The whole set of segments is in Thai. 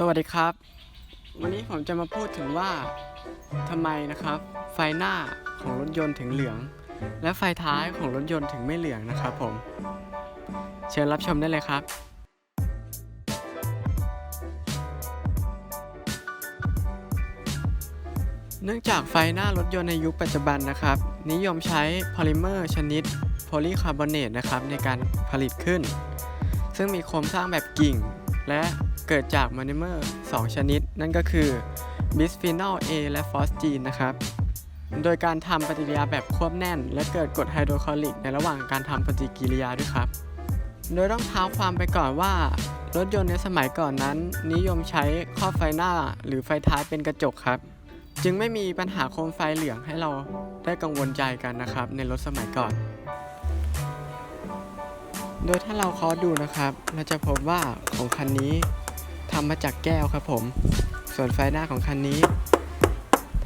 สวัสดีครับ วันนี้ผมจะมาพูดถึงว่าทำไมนะครับ ไฟหน้าของรถยนต์ถึงเหลือง และไฟท้ายของรถยนต์ถึงไม่เหลืองนะครับผม เชิญรับชมได้เลยครับ เนื่องจากไฟหน้ารถยนต์ในยุคปัจจุบันนะครับ นิยมใช้พอลิเมอร์ชนิดโพลีคาร์บอเนตนะครับในการผลิตขึ้น ซึ่งมีโครงสร้างแบบกิ่งและ เกิดจากมอนเมอร์ 2 ชนิด นั่นก็คือบิสฟีนอล A และฟอสจีนนะครับ โดยการทำปฏิกิริยาแบบควบแน่น และเกิดกรดไฮโดรคลอริกในระหว่างการทำปฏิกิริยาด้วยครับ โดยต้องเท้าความไปก่อนว่ารถยนต์ในสมัยก่อนนั้น นิยมใช้ครอบไฟหน้าหรือไฟท้ายเป็นกระจกครับ จึงไม่มีปัญหาโคมไฟเหลืองให้เราได้กังวลใจกันนะครับ ในรถสมัยก่อน โดยถ้าเราเคาะดูนะครับ เราจะพบว่าของคันนี้ ทำมาจากแก้วครับผม ส่วนไฟหน้าของคันนี้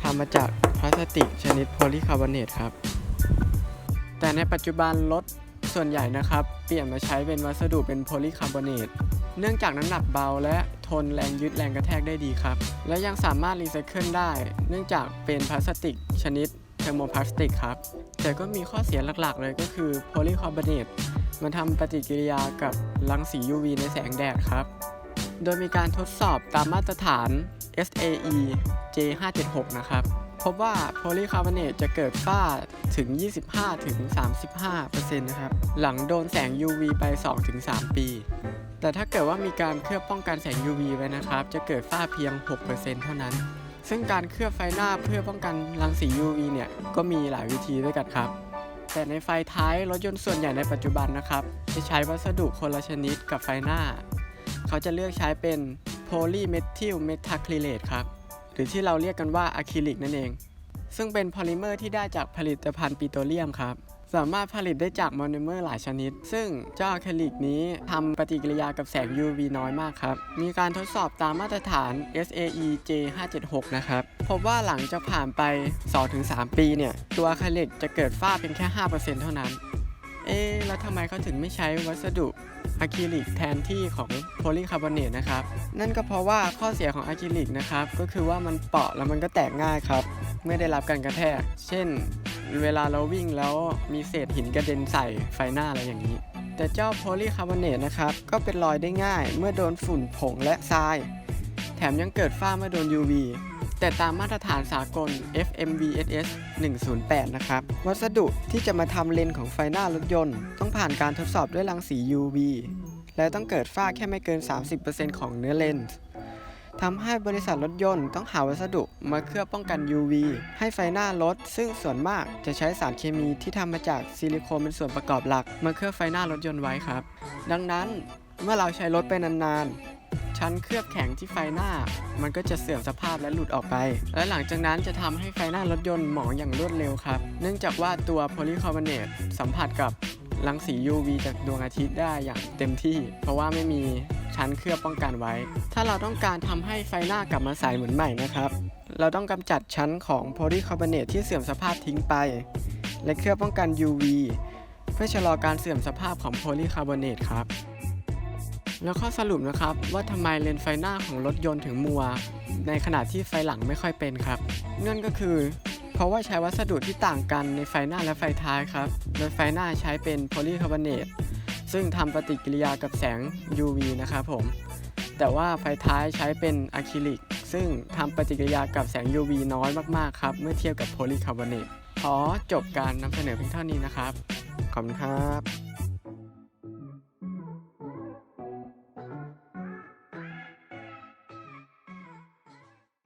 ทำมาจากพลาสติกชนิดโพลีคาร์บอเนตครับ แต่ในปัจจุบันรถส่วนใหญ่นะครับ เปลี่ยนมาใช้เป็นวัสดุเป็นโพลีคาร์บอเนตเนื่องจากน้ำหนักเบาและทนแรงยึดแรงกระแทกได้ดีครับ และยังสามารถรีไซเคิลได้ เนื่องจากเป็นพลาสติกชนิดเทอร์โมพลาสติกครับ แต่ก็มีข้อเสียหลักๆ เลยก็คือโพลีคาร์บอเนตมันทำปฏิกิริยากับรังสี UV ในแสงแดดครับ โดยมีการทดสอบตามมาตรฐาน SAE J576 นะครับ พบว่าโพลีคาร์บอเนตจะเกิดฝ้าถึง 25ถึง35%นะครับ หลังโดนแสง UV ไป2ถึง3ปี แต่ถ้าเกิดว่ามีการเคลือบป้องกันแสง UV ไว้นะครับ จะเกิดฝ้าเพียง 6%เท่านั้น ซึ่งการเคลือบไฟหน้าเพื่อป้องกันรังสี UV เนี่ย ก็มีหลายวิธีด้วยกันครับแต่ในไฟท้ายรถยนต์ส่วนใหญ่ในปัจจุบันนะครับ จะใช้วัสดุคนละชนิดกับไฟหน้า เขาจะเลือกใช้เป็นโพลีเมทิลเมทาคลิเลตครับ หรือที่เราเรียกกันว่าอะคริลิกนั่นเอง ซึ่งเป็นพอลิเมอร์ที่ได้จากผลิตภัณฑ์ปิโตรเลียมครับสามารถผลิตได้จากมอนเมอร์หลายชนิด ซึ่งเจ้าอะคริลิกนี้ทำปฏิกิริยากับแสง UV น้อยมากครับ มีการทดสอบตามมาตรฐาน SAE J576 นะครับ พบว่าหลังจากผ่านไป 2-3 ปีเนี่ย ตัวอะคริลิกจะเกิดฝ้าเพียงแค่ 5%เท่านั้น เอ๊ แล้วทำไมเขาถึงไม่ใช้วัสดุอะคริลิกแทนที่ของโพลีคาร์บอเนตนะครับ นั่นก็เพราะว่าข้อเสียของอะคริลิกนะครับ ก็คือว่ามันเปาะแล้วมันก็แตกง่ายครับ ไม่ได้รับการกระแทก เช่น เวลาเราวิ่งแล้วมีเศษหินกระเด็นใส่ไฟหน้าอะไรอย่างนี้ แต่เจ้าโพลีคาร์บอเนตนะครับ ก็เป็นรอยได้ง่าย เมื่อโดนฝุ่นผงและทราย แถมยังเกิดฝ้าเมื่อโดน UV แต่ตามมาตรฐานสากล FMVSS 108 นะครับ วัสดุที่จะมาทำเลนส์ของไฟหน้ารถยนต์ ต้องผ่านการทดสอบด้วยรังสี UV และต้องเกิดฝ้าแค่ไม่เกิน 30%ของเนื้อเลนส์ทำให้บริษัทรถยนต์ต้องหาวัสดุมาเคลือบป้องกัน UV ให้ไฟหน้ารถ ซึ่งส่วนมากจะใช้สารเคมีที่ทำมาจากซิลิโคนเป็นส่วนประกอบหลัก มาเคลือบไฟหน้ารถยนต์ไว้ครับ ดังนั้นเมื่อเราใช้รถไปนานๆ ชั้นเคลือบแข็งที่ไฟหน้า มันก็จะเสื่อมสภาพและหลุดออกไป และหลังจากนั้นจะทำให้ไฟหน้ารถยนต์หมองอย่างรวดเร็วครับ เนื่องจากว่าตัวโพลีคาร์บอเนตสัมผัสกับรังสี UV จากดวงอาทิตย์ได้อย่างเต็มที่ เพราะว่าไม่มีชั้นเคลือบป้องกันไว้ ถ้าเราต้องการทำให้ไฟหน้ากลับมาใสเหมือนใหม่นะครับ เราต้องกำจัดชั้นของโพลีคาร์บอเนตที่เสื่อมสภาพทิ้งไป และเคลือบป้องกัน UV เพื่อชะลอการเสื่อมสภาพของโพลีคาร์บอเนตครับ แล้วข้อสรุปนะครับว่าทำไมเลนส์ไฟหน้าของรถยนต์ถึงมัว ในขณะที่ไฟหลังไม่ค่อยเป็นครับนั่นก็คือ เพราะว่าใช้วัสดุที่ต่างกันในไฟหน้าและไฟท้ายครับ โดยไฟหน้าใช้เป็นโพลีคาร์บอเนตซึ่งทำปฏิกิริยากับแสง UV นะครับผม แต่ว่าไฟท้ายใช้เป็นอะคริลิก ซึ่งทำปฏิกิริยากับแสง UV น้อยมาก ๆ ครับ เมื่อเทียบกับโพลีคาร์บอเนตขอจบการนำเสนอเพียงเท่านี้นะครับ ขอบคุณครับ